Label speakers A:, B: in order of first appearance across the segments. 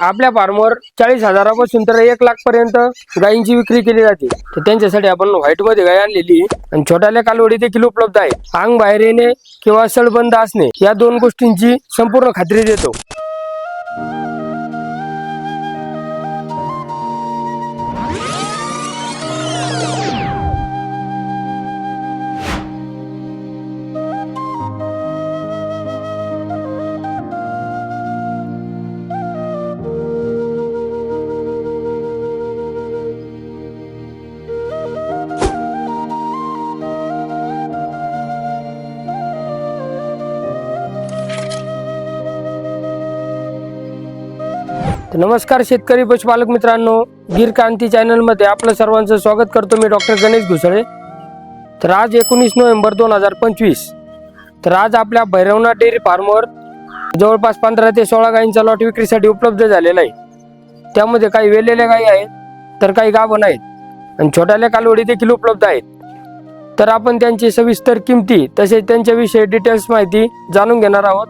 A: आपल्या फार्मवर चाळीस हजारापासून तर एक लाख पर्यंत गायींची विक्री केली जाते. तर त्यांच्यासाठी आपण व्हाईटमध्ये गाय आणलेली आणि छोट्याल्या कालवडी देखील उपलब्ध आहे. अंग बाहेर येणे किंवा सळबंद असणे या दोन गोष्टींची संपूर्ण खात्री देतो. तर नमस्कार शेतकरी पशुपालक मित्रांनो गिर क्रांती चॅनलमध्ये आपलं सर्वांचं स्वागत करतो मी डॉक्टर गणेश घुसळे. तर आज एकोणीस नोव्हेंबर दोन हजार पंचवीस. तर आज आपल्या भैरवनाथ डेअरी फार्मवर जवळपास पंधरा ते सोळा गायींचा लॉट विक्रीसाठी उपलब्ध झालेला आहे. त्यामध्ये काही वेलेल्या गायी आहेत तर काही गाभण आहेत आणि छोट्याल्या कालवडी देखील उपलब्ध आहेत. तर आपण त्यांची सविस्तर किमती तसेच त्यांच्याविषयी डिटेल्स माहिती जाणून घेणार आहोत.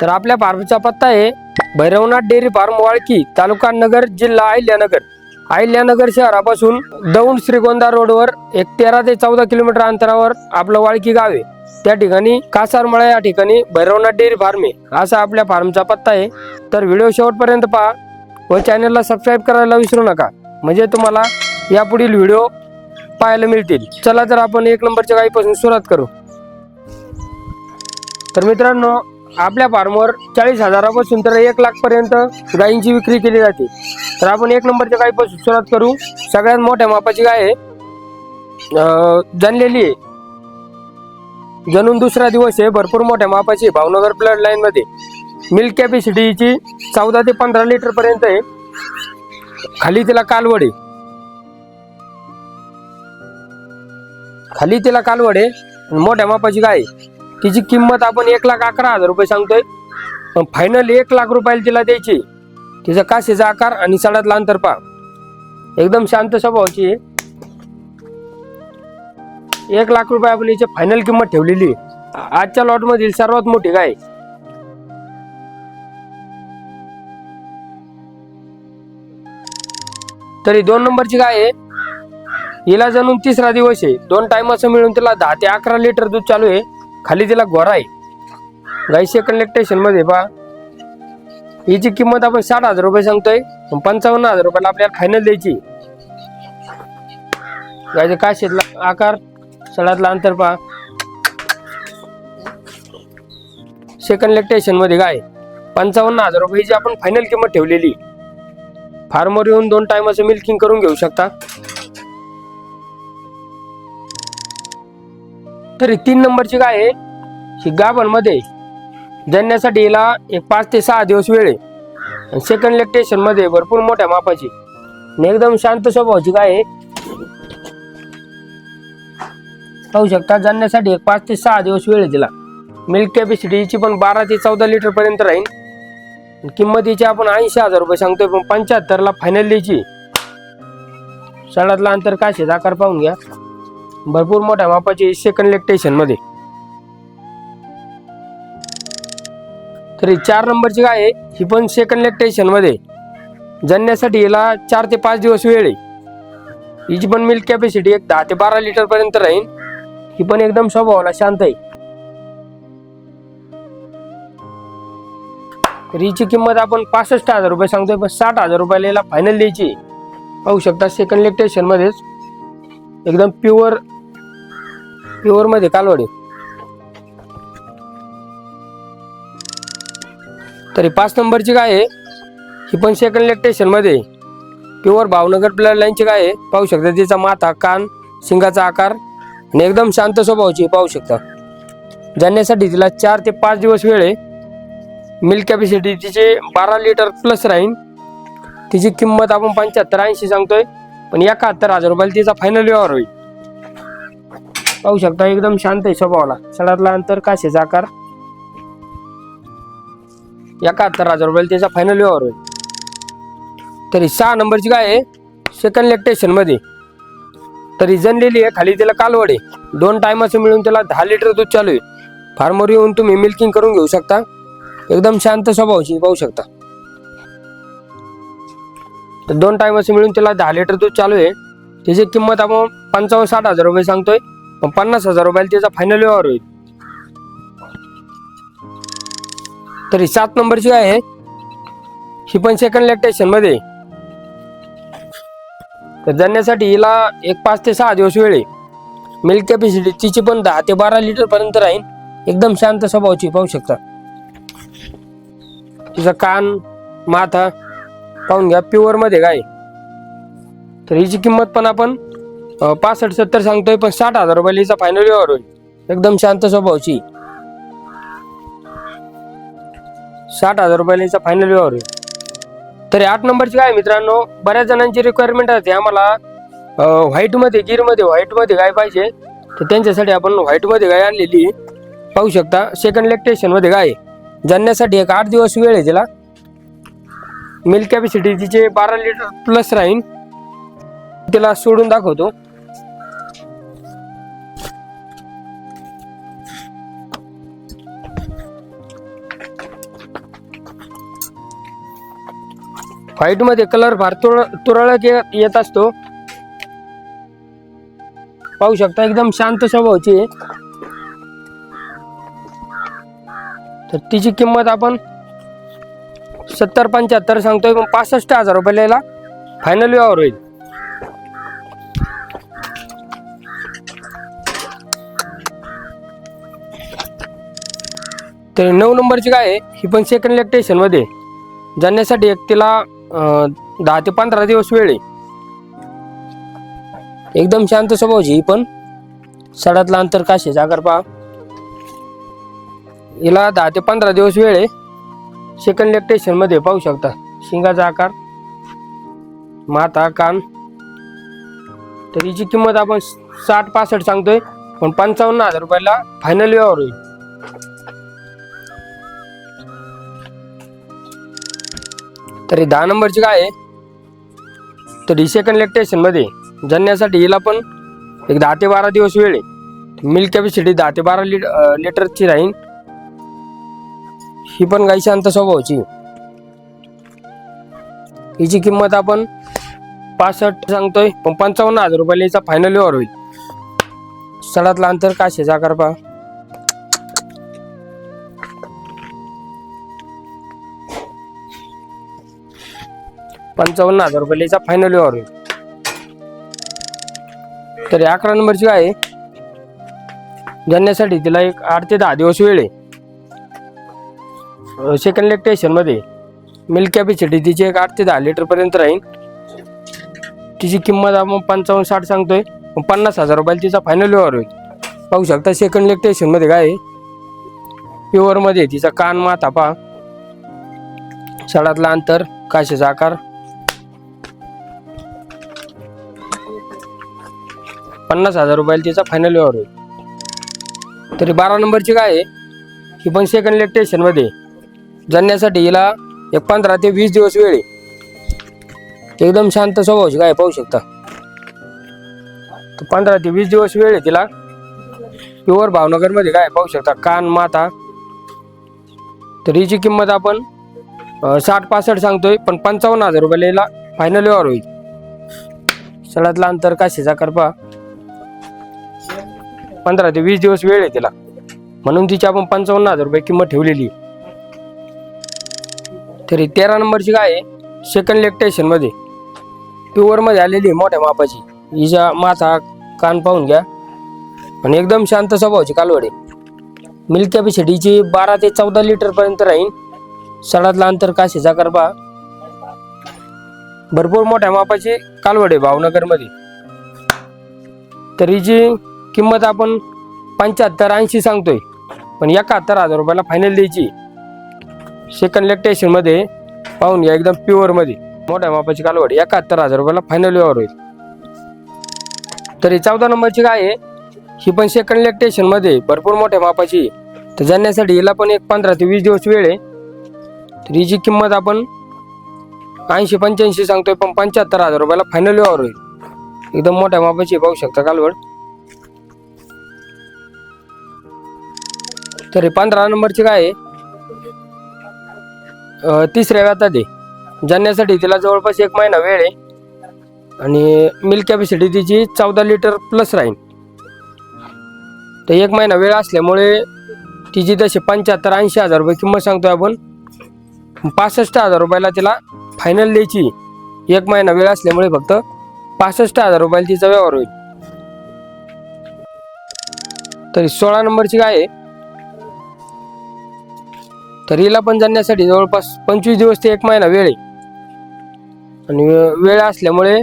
A: तर आपल्या फार्मचा पत्ता आहे भैरवनाथ डेअरी फार्म वाळकी तालुका नगर जिल्हा अहिल्यानगर. अहिल्यानगर शहरापासून दौंड श्रीगोंदा रोडवर एक तेरा ते चौदा किलोमीटर अंतरावर आपलं वाळकी गाव आहे. त्या ठिकाणी कासारमळा या ठिकाणी भैरवनाथ डेअरी फार्म आहे. असा आपल्या फार्मचा पत्ता आहे. तर व्हिडिओ शेवटपर्यंत पहा व चॅनलला सबस्क्राईब करायला विसरू नका. म्हणजे तुम्हाला यापुढील व्हिडिओ पाहायला मिळतील. चला तर आपण एक नंबरच्या गाईपासून सुरुवात करू. तर मित्रांनो आपल्या फार्मवर चाळीस हजारापासून तर एक लाख पर्यंत गायींची विक्री केली जाते. तर आपण एक नंबरच्या गायीपासून सुरुवात करू. सगळ्यात मोठ्या मापाची गाय आहे. जनलेली आहे. जणून दुसरा दिवस आहे. भरपूर मोठ्या मापाची भावनगर ब्लड लाईन मध्ये. मिल्क कॅपॅसिटीची चौदा ते पंधरा लिटर पर्यंत आहे. खाली तिला कालवड आहे. खाली तिला कालवड आहे. मोठ्या मापाची गाय आहे. तिची किंमत आपण एक लाख अकरा हजार रुपये सांगतोय. पण फायनल एक लाख रुपयाला तिला द्यायची. तिचा काशीचा आकार आणि सडातला अंतर पहा. एकदम शांत स्वभावाची एक लाख रुपये आपण याची फायनल किंमत ठेवलेली आहे. आजच्या लॉट मधील सर्वात मोठी गाय तरी दोन नंबरची गाय आहे? हिला जणून तिसरा दिवस आहे. दोन टायमाचं मिळून तिला दहा ते अकरा लिटर दूध चालू आहे. खाली तिला गोरा आहे. गाई सेकंडमध्ये पहा. याची किंमत आपण साठ हजार रुपये सांगतोय. पण पंचावन्न हजार रुपयाला आपल्याला फायनल द्यायची गायचं काशीतला आकार सळातला अंतर पहा. सेकंड लेक्टेशनमध्ये गाय पंचावन्न हजार रुपयाची आपण फायनल किंमत ठेवलेली फार्मर येऊन दोन टायमाचं मिल्किंग करून घेऊ शकता. तरी तीन नंबरची गाय आहे. ही गाभणमध्ये जणण्यासाठी हिला एक पाच ते सहा दिवस वेळ आहे. सेकंड लेक्टेशनमध्ये भरपूर मोठ्या मापाची आणि एकदम शांत स्वभावाची गाय आहे. पाहू शकता जाणण्यासाठी एक पाच ते सहा दिवस वेळ आहे तिला. मिल्क कॅपॅसिटीची पण बारा ते चौदा लिटर पर्यंत राहील किंमतीची आपण ऐंशी हजार रुपये सांगतोय पण पंच्याहत्तर ला फायनल द्यायची सडातला अंतर काय आकार पाहून घ्या. भरपूर मोठ्या मापाची सेकंड लेक्टेशनमध्ये. तरी चार नंबरची गाय आहे ही पण सेकंड लेक्टेशनमध्ये. जणण्यासाठी हिला चार ते पाच दिवस वेळ आहे. हिची पण मिल्क कॅपॅसिटी एक दहा ते बारा लिटर पर्यंत राहील ही पण एकदम स्वभावाला शांत आहे. तर हिची किंमत आपण पासष्ट हजार रुपये सांगतोय पण साठ हजार रुपयाला फायनल द्यायची पाहू शकता सेकंड लेक्टेशन मध्येच. एकदम प्युअर प्युअरमध्ये कालवडी. तरी पाच नंबरची काय आहे. ही पण सेकंड लेक्टेशनमध्ये प्युअर भावनगर ब्लड लाईनची काय आहे. पाहू शकता तिचा माथा कान शिंगाचा आकार आणि एकदम शांत स्वभावाची पाहू शकता. जाण्यासाठी तिला चार ते पाच दिवस वेळ आहे. मिल्क कॅपॅसिटी तिचे बारा लिटर प्लस राहील तिची किंमत आपण पंच्याहत्तर ऐंशी सांगतोय. पण एकाहत्तर हजार रुपयाला तिचा फायनल व्यवहार होईल. पाहू शकता एकदम शांत आहे स्वभावाला. सडातला अंतर काशेचा आकार एकाहत्तर हजार रुपये त्याचा फायनल व्यवहार होईल. तरी सहा नंबरची गाय आहे सेकंड लेक्टेशनमध्ये तरी जनलेली आहे खाली तिला कालवड आहे. दोन टायमाचं मिळून त्याला दहा लिटर दूध चालू आहे. फार्मर येऊन तुम्ही मिल्किंग करून घेऊ शकता. एकदम शांत स्वभावाची पाहू शकता. तर दोन टायमाचं मिळून त्याला दहा लिटर दूध चालू आहे. त्याची किंमत आपण पंचावन्न साठ हजार रुपये सांगतोय. पण पन्नास हजार रुपयाला त्याचा फायनल व्यवहार होईल. तरी सात नंबरची काय आहे. ही पण सेकंड लॅक्टेशनमध्ये तर जाण्यासाठी हिला एक पाच ते सहा दिवस वेळ आहे. मिल्क कॅपॅसिटी तिची पण दहा ते बारा लिटर पर्यंत राहील एकदम शांत स्वभावाची पाहू शकता. तिचा कान माथा पाहून घ्या प्युअरमध्ये काय तर हिची किंमत पण आपण अं, पासष्ट सत्तर सांगतोय पण साठ हजार रुपयाला हिचा फायनल व्यवहार होईल. एकदम शांत स्वभावाची. साठ हजार रुपयाला हिचा फायनल व्यवहार होईल. तरी आठ नंबरची काय आहे मित्रांनो? बऱ्याच जणांची रिक्वायरमेंट असते आम्हाला व्हाईटमध्ये गिरमध्ये व्हाईटमध्ये गाय पाहिजे? तर त्यांच्यासाठी आपण व्हाईटमध्ये गाय आणलेली आहे. पाहू शकता. सेकंड लेक्टेशनमध्ये गाय आहे. जाण्यासाठी एक आठ दिवस वेळ आहे तिला. मिल्क कॅपॅसिटी तिचे बारा लिटर प्लस राहील तिला सोडून दाखवतो. व्हाईटमध्ये कलर फार तुरळक येत असतो. पाहू शकता एकदम शांत स्वभावाची आहे. तर तिची किंमत आपण सत्तर पंच्याहत्तर सांगतोय पण पासष्ट हजार रुपयाला फायनल व्यवहार होईल. तर नऊ नंबरची काय आहे. ही पण सेकंड लॅक्टेशनमध्ये. जाण्यासाठी एक तिला दहा ते पंधरा दिवस वेळ आहे. एकदम शांत स्वभावची ही पण. सडातला अंतर काशी जागर पहा. हिला दहा ते पंधरा दिवस वेळ आहे. सेकंड लॅक्टेशनमध्ये पाहू शकता. शिंगाचा आकार माथा कान. तर हिची किंमत आपण साठ पासष्ट सांगतोय. पण पंचावन्न हजार रुपयाला फायनल व्यवहार होईल. तरी दहा नंबरची काय आहे. तर सेकंड लेक्टेशनमध्ये जणण्यासाठी हिला पण एक दहा ते बारा दिवस वेळ आहे. मिल्क कॅपॅसिटी दहा ते बारा लिट लिटरची राहील ही पण गाई शांत स्वभावाची हिची किंमत आपण पासष्ट सांगतोय पण पंचावन्न हजार रुपयाला हिचा फायनल व्यवहार होईल. सडातला अंतर काशेचा आकार पहा. पंचावन्न हजार रुपये हिचा फायनल व्यवहार होईल तर अकरा नंबरची काय जाण्यासाठी तिला एक आठ ते दहा दिवस वेळ आहे. सेकंड लेग स्टेशनमध्ये मिल्क कॅपॅसिटी तिची एक आठ ते दहा लिटरपर्यंत राहील तिची किंमत आपण पंचावन्न साठ सांगतोय. पण पन्नास हजार रुपयाला तिचा फायनल व्यवहार होईल. पाहू शकता सेकंड लेग स्टेशनमध्ये काय प्युअरमध्ये प्युअरमध्ये तिचा कान माथा पा सडातला अंतर काशेचा आकार पन्नास हजार रुपयाला तिचा फायनल व्यवहार होईल. तरी बारा नंबरची काय आहे? ही पण सेकंड लॅक्टेशन स्टेशनमध्ये जाण्यासाठी हिला एक पंधरा ते वीस दिवस वेळ आहे. एकदम शांत स्वभावची काय पाहू शकता. तर पंधरा ते वीस दिवस वेळ आहे तिला. प्युअर भावनगरमध्ये काय पाहू शकता. कान माता तर हिची किंमत आपण साठ पासष्ट सांगतोय पण पंचावन्न हजार रुपयाला हिला फायनल व्यवहार होईल. सडातला अंतर काशीचा करपा पंधरा ते वीस दिवस वेळ आहे तिला. म्हणून तिची आपण पंचावन्न हजार रुपये किंमत ठेवलेली तरी तेरा नंबरची काय आहे सेकंड लेग टेशनमध्ये प्युअरमध्ये आलेली आहे मोठ्या मापाची. हिचा माथा कान पाहून घ्या. आणि एकदम शांत स्वभावाची कालवडे मिल्क कॅपॅसिटीची बारा ते चौदा लिटरपर्यंत राहील सडातला अंतर काशीचा करपा भरपूर मोठ्या मापाची कालवडे आहे भावनगरमध्ये. तर हिची किंमत आपण पंच्याहत्तर ऐंशी सांगतोय पण एकाहत्तर हजार रुपयाला फायनल द्यायची. सेकंड लॅक्टेशनमध्ये पाहून घ्या एकदम प्युअरमध्ये मोठ्या मापाची कालवड एकाहत्तर हजार रुपयाला फायनल व्यवहार होईल. तरी चौदा नंबरची काय आहे. ही पण सेकंड लॅक्टेशनमध्ये भरपूर मोठ्या मापाची. तर जाण्यासाठी हिला पण एक पंधरा ते वीस दिवस वेळ आहे. तर हिची किंमत आपण ऐंशी पंच्याऐंशी सांगतोय पण पंच्याहत्तर हजार रुपयाला फायनल व्यवहार होईल. एकदम मोठ्या मापाची पाहू शकता कालवड. तरी पंधरा नंबरची काय आहे? तिसऱ्या व्यातात आहे. जाण्यासाठी तिला जवळपास एक महिना वेळ आहे. आणि मिल्क कॅपॅसिटी तिची चौदा लिटर प्लस राहील. तर एक महिना वेळ असल्यामुळे तिची तसे पंच्याहत्तर ऐंशी हजार रुपये किंमत सांगतोय आपण पासष्ट हजार रुपयाला तिला फायनल द्यायची एक महिना वेळ असल्यामुळे फक्त पासष्ट हजार रुपयाला तिचा व्यवहार होईल. तरी सोळा नंबरची गाय आहे. तर हिला पण जाण्यासाठी जवळपास पंचवीस दिवस ते एक महिना वेळ आहे. आणि वेळ असल्यामुळे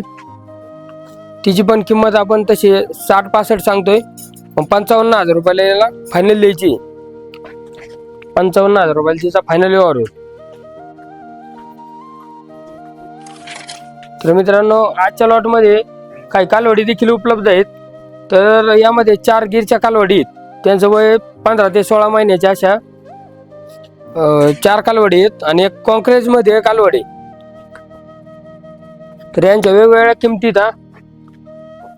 A: तिची पण किंमत आपण तशी साठ पासष्ट सांगतोय. पण पंचावन्न हजार रुपयाला याला फायनल द्यायची पंचावन्न हजार रुपयाला तिचा फायनल व्यवहार होईल. तर मित्रांनो आजच्या लॉटमध्ये काही कालवडी देखील उपलब्ध आहेत. तर यामध्ये चार गिरच्या कालवडी आहेत. त्यांचं वय पंधरा ते सोळा महिन्याच्या अशा चार कालवडी आहेत आणि एक कॉन्क्रेजमध्ये कालवडी तर यांच्या वेगवेगळ्या किमतीत हा.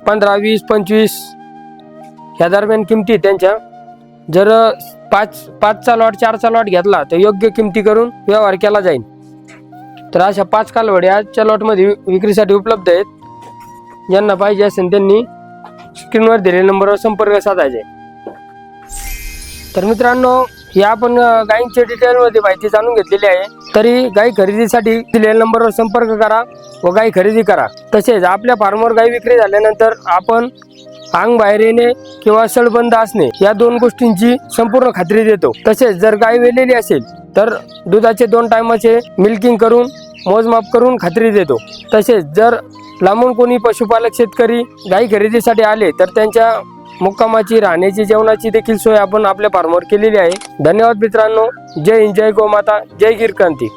A: पंधरा वीस पंचवीस ह्या दरम्यान किमती त्यांच्या. जर पाच पाचचा लॉट चारचा लॉट घेतला तर योग्य किमती करून व्यवहार केला जाईल. तर अशा पाच कालवड्या आजच्या लॉटमध्ये विक्रीसाठी उपलब्ध आहेत. ज्यांना पाहिजे असेल त्यांनी स्क्रीनवर दिलेल्या नंबरवर संपर्क साधायचे. तर मित्रांनो या आपण गायींच्या डिटेलमध्ये माहिती जाणून घेतलेली आहे. तरी गाई खरेदीसाठी दिलेल्या नंबरवर संपर्क करा व गाई खरेदी करा. तसेच आपल्या फार्मवर गाई विक्री झाल्यानंतर आपण अंग बाहेर येणे किंवा सळबंद असणे या दोन गोष्टींची संपूर्ण खात्री देतो. तसेच जर गाय वेलेली असेल तर दुधाचे दोन टायमाचे मिल्किंग करून मोजमाप करून खात्री देतो. तसेच जर लांबून कोणी पशुपालक शेतकरी गाई खरेदीसाठी आले तर त्यांच्या मुक्कामाची राहण्याची जेवणाची देखील सोय आपण आपल्या फार्मवर केलेली आहे. धन्यवाद मित्रांनो. जय हिंद जय गोमाता जय गिरक्रांती